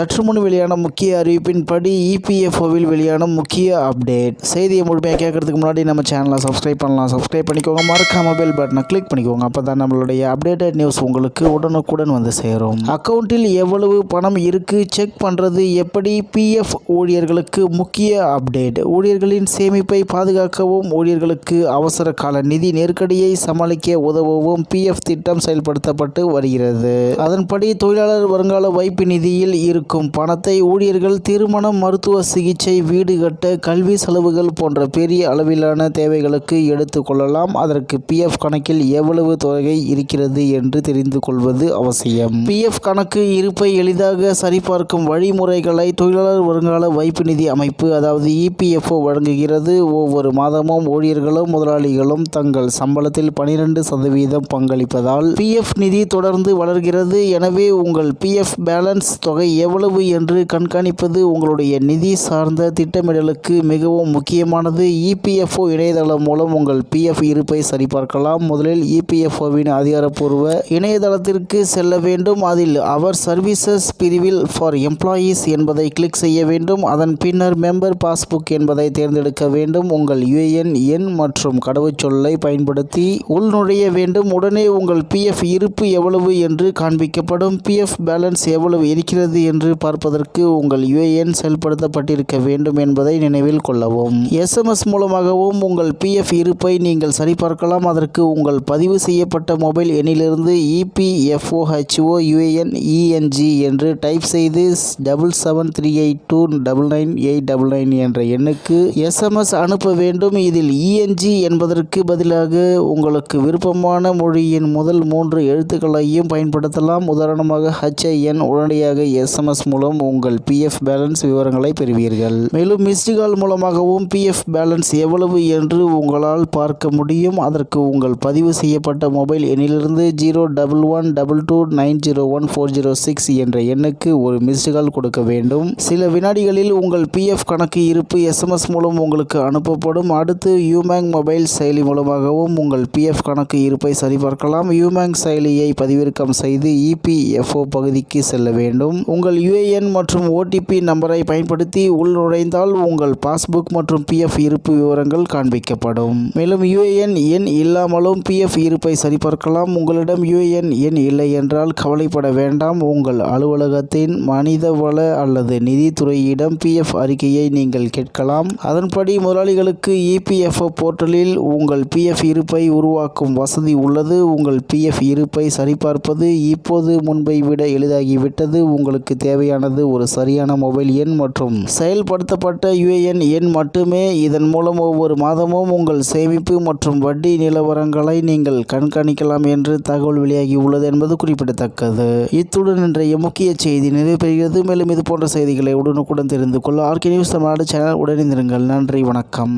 சற்று முன் வெளியான முக்கிய அறிவிப்பின்படி இபிஎஃப்ஓவில் வெளியான முக்கிய அப்டேட் செய்தியை முழுமையாக கேட்கறதுக்கு முன்னாடி நம்ம சேனலை சப்ஸ்கிரைப் பண்ணலாம். சப்ஸ்கிரைப் பண்ணிக்கோங்க. மறக்காம பெல் பட்டனை கிளிக் பண்ணிக்கோங்க. அப்போ தான் நம்மளுடைய அப்டேட்டட் நியூஸ் உங்களுக்கு உடனுக்குடன் வந்து சேரும். அக்கௌண்ட்டில் எவ்வளவு பணம் இருக்கு? செக் பண்ணுறது எப்படி? பிஎஃப் ஊழியர்களுக்கு முக்கிய அப்டேட் ஊழியர்களின் சேமிப்பை பாதுகாக்கவும் ஊழியர்களுக்கு அவசர கால நிதி நெருக்கடியை சமாளிக்க உதவவும் பிஎஃப் திட்டம் செயல்படுத்தப்பட்டு வருகிறது. அதன்படி தொழிலாளர் வருங்கால வைப்பு நிதியில் இருக்கும் பணத்தை ஊழியர்கள் திருமணம் மருத்துவ சிகிச்சை வீடு கட்ட கல்வி செலவுகள் போன்ற பெரிய அளவிலான தேவைகளுக்கு எடுத்து கொள்ளலாம். அதற்கு பிஎஃப் கணக்கில் எவ்வளவு தொகை இருக்கிறது என்று தெரிந்து கொள்வது அவசியம். பிஎஃப் கணக்கு இருப்பை எளிதாக சரிபார்க்கும் வழிமுறைகளை தொழிலாளர் வருங்கால வைப்பு நிதி அமைப்பு அதாவது இபிஎஃப்ஓ வழங்குகிறது. ஒவ்வொரு மாதமும் ஊழியர்களும் முதலாளிகளும் தங்கள் சம்பளத்தில் பனிரெண்டு சதவீதம் பங்களிப்பதால் பிஎஃப் நிதி தொடர்ந்து வளர்கிறது. எனவே உங்கள் பிஎஃப் பேலன்ஸ் தொகை எவ்வளவு எவ்வளவு என்று கண்காணிப்பது உங்களுடைய நிதி சார்ந்த திட்டமிடலுக்கு மிகவும் முக்கியமானது. இபிஎஃப்ஓ இணையதளம் மூலம் உங்கள் பிஎஃப் இருப்பை சரிபார்க்கலாம். முதலில் இபிஎஃப்ஓவின் அதிகாரப்பூர்வ இணையதளத்திற்கு செல்ல வேண்டும். அதில் அவர் சர்வீசஸ் பிரிவில் ஃபார் எம்ப்ளாயீஸ் என்பதை கிளிக் செய்ய வேண்டும். அதன் பின்னர் மெம்பர் பாஸ்புக் என்பதை தேர்ந்தெடுக்க வேண்டும். உங்கள் யுஏஎன் எண் மற்றும் கடவுச்சொல்லை பயன்படுத்தி உள்நுழைய வேண்டும். உடனே உங்கள் பிஎஃப் இருப்பு எவ்வளவு என்று காண்பிக்கப்படும். பிஎஃப் பேலன்ஸ் எவ்வளவு இருக்கிறது என்று பார்ப்பதற்கு உங்கள் யுஏஎன் செயல்படுத்தப்பட்டிருக்க வேண்டும் என்பதை நினைவில் கொள்ளவும். எஸ்எம்எஸ் மூலமாகவும் உங்கள் பிஎஃப் இருப்பை நீங்கள் சரிபார்க்கலாம். அதற்கு உங்கள் பதிவு செய்யப்பட்ட மொபைல் எண்ணிலிருந்து E P F O H O U A N E N G என்று டைப் செய்து double seven three eight two double nine eight double nine என்ற எண்ணுக்கு எஸ்எம்எஸ் அனுப்ப வேண்டும். இதில் இஎன்ஜி என்பதற்கு பதிலாக உங்களுக்கு விருப்பமான மொழியின் முதல் மூன்று எழுத்துக்களையும் பயன்படுத்தலாம். உதாரணமாக ஹச்ஐஎன் உடனடியாக எஸ்எம்எஸ் மூலம் உங்கள் பிஎஃப் பேலன்ஸ் விவரங்களை பெறுவீர்கள். மேலும் மிஸ்டு கால் மூலமாகவும் பிஎஃப் பேலன்ஸ் எவ்வளவு என்று உங்களால் பார்க்க முடியும். அதற்கு உங்கள் பதிவு செய்யப்பட்ட மொபைல் எண்ணிலிருந்து zero double one double two nine zero one four zero six என்ற எண்ணுக்கு ஒரு மிஸ்டு கால் கொடுக்க வேண்டும். சில வினாடிகளில் உங்கள் பிஎஃப் கணக்கு இருப்பு எஸ்எம்எஸ் மூலம் உங்களுக்கு அனுப்பப்படும். அடுத்து யூமேங் மொபைல் செயலி மூலமாகவும் உங்கள் பிஎஃப் கணக்கு இருப்பை சரிபார்க்கலாம். யூமேங் செயலியை பதிவிறக்கம் செய்து இபிஎஃப்ஓ பகுதிக்கு செல்ல வேண்டும். உங்கள் யுஏஎன் மற்றும் ஓடிபி நம்பரை பயன்படுத்தி உள்நுழைந்தால் உங்கள் பாஸ்புக் மற்றும் பிஎஃப் இருப்பு விவரங்கள் காண்பிக்கப்படும். மேலும் யுஏஎன் எண் இல்லாமலும் பிஎஃப் இருப்பை சரிபார்க்கலாம். உங்களிடம் யுஏஎன் எண் இல்லை என்றால் கவலைப்பட வேண்டாம். உங்கள் அலுவலகத்தின் மனிதவள அல்லது நிதித்துறையிடம் பிஎஃப் அறிக்கையை நீங்கள் கேட்கலாம். அதன்படி முதலாளிகளுக்கு இபிஎஃப்ஓ போர்ட்டலில் உங்கள் பிஎஃப் இருப்பை உருவாக்கும் வசதி உள்ளது. உங்கள் பிஎஃப் இருப்பை சரிபார்ப்பது இப்போது முன்பை விட எளிதாகிவிட்டது. உங்களுக்கு தேவையானது ஒரு சரியான மொபைல் எண் மற்றும் செயல்படுத்தப்பட்ட யுஏஎன் எண் மட்டுமே. இதன் மூலம் ஒவ்வொரு மாதமும் உங்கள் சேமிப்பு மற்றும் வட்டி நிலவரங்களை நீங்கள் கண்காணிக்கலாம் என்று தகவல் வெளியாகி உள்ளது என்பது குறிப்பிடத்தக்கது. இத்துடன் இன்றைய முக்கிய செய்தி நிறைவு மேலும் இது போன்ற செய்திகளை உடனுக்குடன் தெரிந்து கொள்ள ஆர்கே நியூஸ் தமிழ்நாடு சேனல் உடனிருங்கள் நன்றி வணக்கம்.